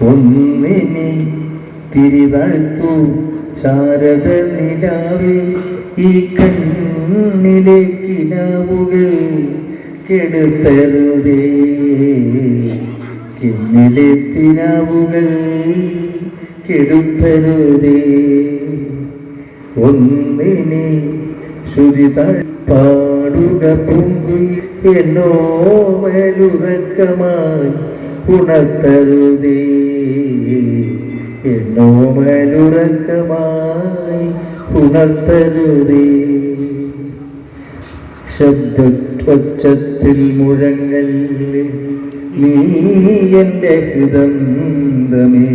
ഒന്നിനെ തിരിതാഴ്ത്തു ശാരദ നിലാവ് ഈ കണ്ണിലെ കിനാവുകൾ കെടുത്തരുതേ. കിണ്ണിലെ തിനാവുകൾ കെടുത്തരുതേ. ഒന്നിനെ പാടുക പൊങ്കി എന്നോ മേലുറക്കമായി ഉണർത്തരുതേ. എന്നോ മേലുറക്കമായി ഉണർത്തരുതേ. ശബ്ദത്വച്ചത്തിൽ മുഴങ്ങൽ നീ എന്റെ ഹൃദന്തമേ.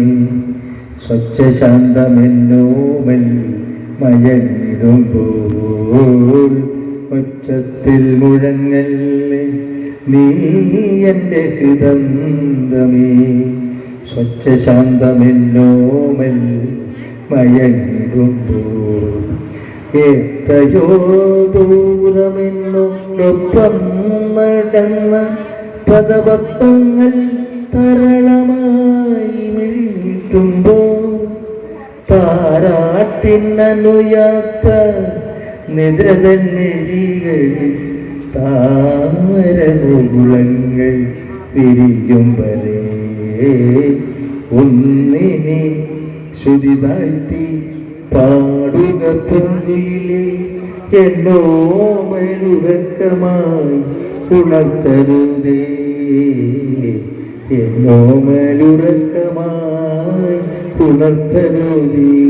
സ്വച്ഛശാന്തമെന്നോമൽ മയങ്ങിടുമ്പോൾ ഒച്ചത്തിൽ മുഴങ്ങല്ലേ നീ എന്റെ ഹൃദന്തമേ സ്വച്ഛശാന്തമെല്ലോമൽ മയങ്ങിടുമ്പോ എത്രയോ ദൂരമെന്നൊപ്പം നടന്ന പദപത്വങ്ങൾ തരളമായി മിഴിട്ടുമ്പോ താരാട്ടിനനുയാത്ത നിദ്രതന്നെഴികളിൽ തിരിയും വരെ ഒന്നിനെ ശ്രുതി താഴ്ത്തി പാടുക പൊന്നിലെ എന്നോ മേലുറക്കമായി ഉണർത്തരുതേ. എന്നോ മേലുറക്കമായി ഉണർത്തരുതേ.